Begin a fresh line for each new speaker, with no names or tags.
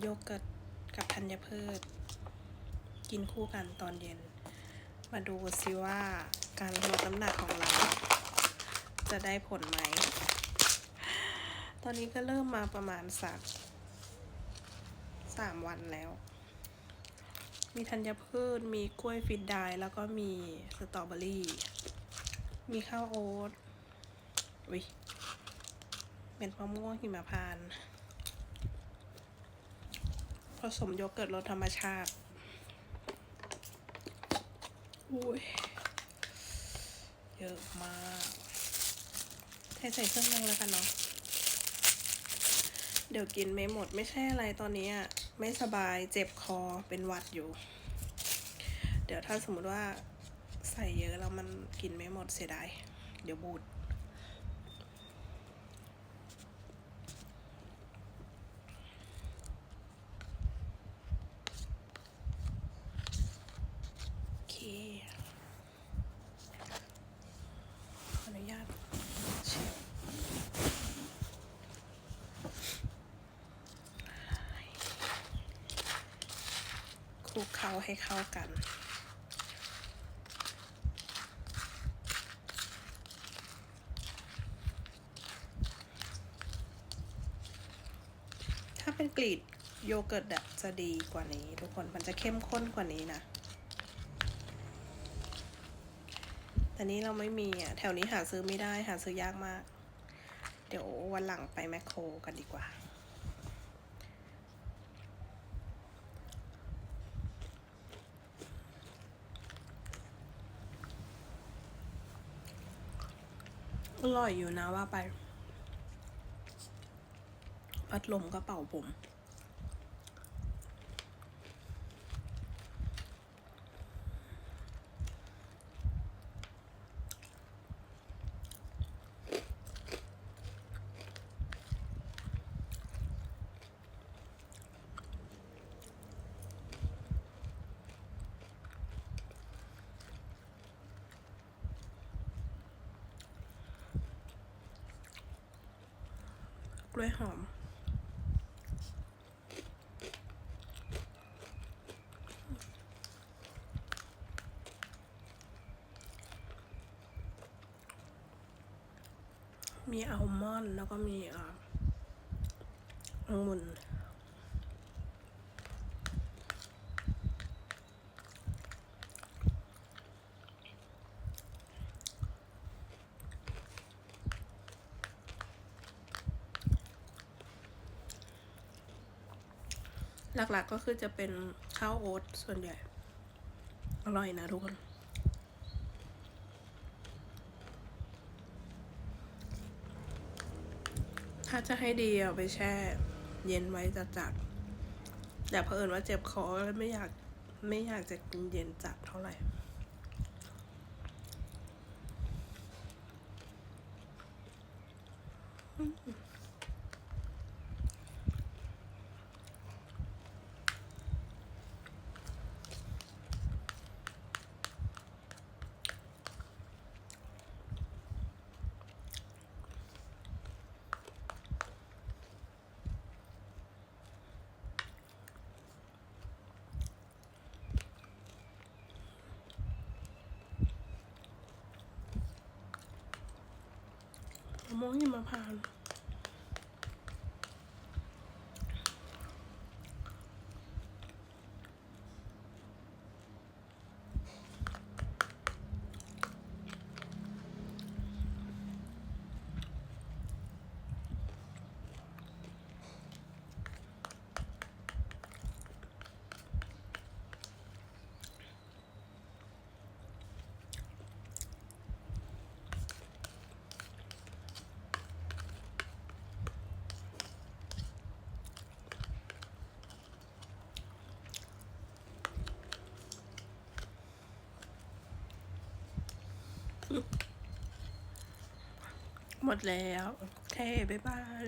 โยเกิร์ตกับธัญพืช กินคู่กันตอนเย็น มาดูซิว่าการลดน้ำหนักของเรา จะได้ผลไหม ตอนนี้ก็เริ่มมาประมาณสักสามวันแล้ว มีธัญพืช มีกล้วยฟิดไดายแล้วก็มีสตรอเบอรี่ มีข้าวโอ๊ตอุ้ยเป็นมะม่วงหิมพานต์ ผสมโยเกิร์ตรสธรรมชาติอุ้ยเยอะมากเทใส่เครื่องนึงแล้วกันเนาะ เดี๋ยวกินไม่หมดไม่ใช่อะไรตอนนี้อะ ไม่สบายเจ็บคอเป็นหวัดอยู่ เดี๋ยวถ้าสมมติว่าใส่เยอะแล้วมันกินไม่หมดเสียดาย เดี๋ยวบูด โอเค ขออนุญาตเช็ดค ลุกเคล้าให้เข้ากัน ถ้าเป็นกรีดโยเกิร์ตอะจะดีกว่านี้ทุกคนมันจะเข้มข้นกว่านี้นะแต่นี้เราไม่มีอะแถวนี้หาซื้อไม่ได้หาซื้อยากมาก เดี๋ยววันหลังไปแมคโครกันดีกว่า อร่อยอยู่นะว่าไป พัดลมกระเป๋าผม วยหอม มีอัลมอนด์แล้วก็มีอ่าองุ่น หลักๆก็คือจะเป็นข้าวโอ๊ตส่วนใหญ่ อร่อยนะทุกคนถ้าจะให้ดีเอาไปแช่เย็นไว้จัดจัดๆแต่เผอิญว่าเจ็บคอแล้วไม่อยากไม่อยากจะกินเย็นจัดเท่าไหร่ม ม่วงหิมพานต์ หมดแล้ว โอเค บ๊ายบาย